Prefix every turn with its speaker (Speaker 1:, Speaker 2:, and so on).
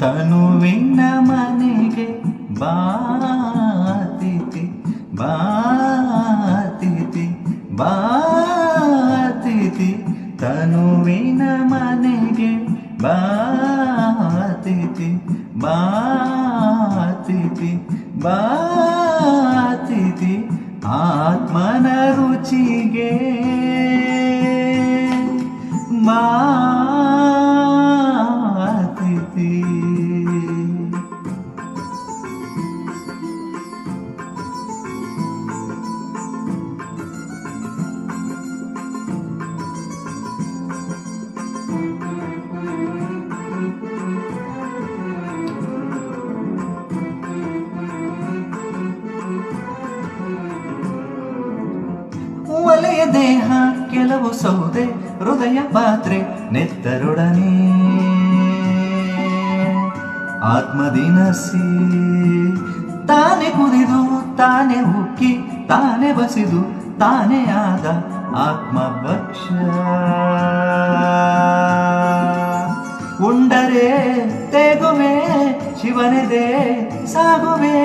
Speaker 1: ತನುವಿನ ಮನೆಗೆ ಬಾತಿತಿ ಬಾತಿತಿ ಬಾತಿತಿ. ತನುವಿನ ಮನೆಗೆ ಬಾತಿತಿ ಬಾತಿತಿ ಬಾತಿತಿ. ಆತ್ಮನ ರುಚಿಗೆ ಬಾತಿತಿ ಒಲೆಯ ದೇಹ, ಕೆಲವು ಸೌದೆ, ಹೃದಯ ಪಾತ್ರೆ, ನೆತ್ತರೊಡನೆ. ಆತ್ಮದಿನಸಿ ತಾನೆ ಕುದಿದು, ತಾನೆ ಉಕ್ಕಿ, ತಾನೆ ಬಸಿದು, ತಾನೆ ಆದ ಆತ್ಮಭಕ್ಷ ಉಂಡರೆ, ತೆಗುವೆ, ಶಿವನೆದೆ, ಸಾಗುವೆ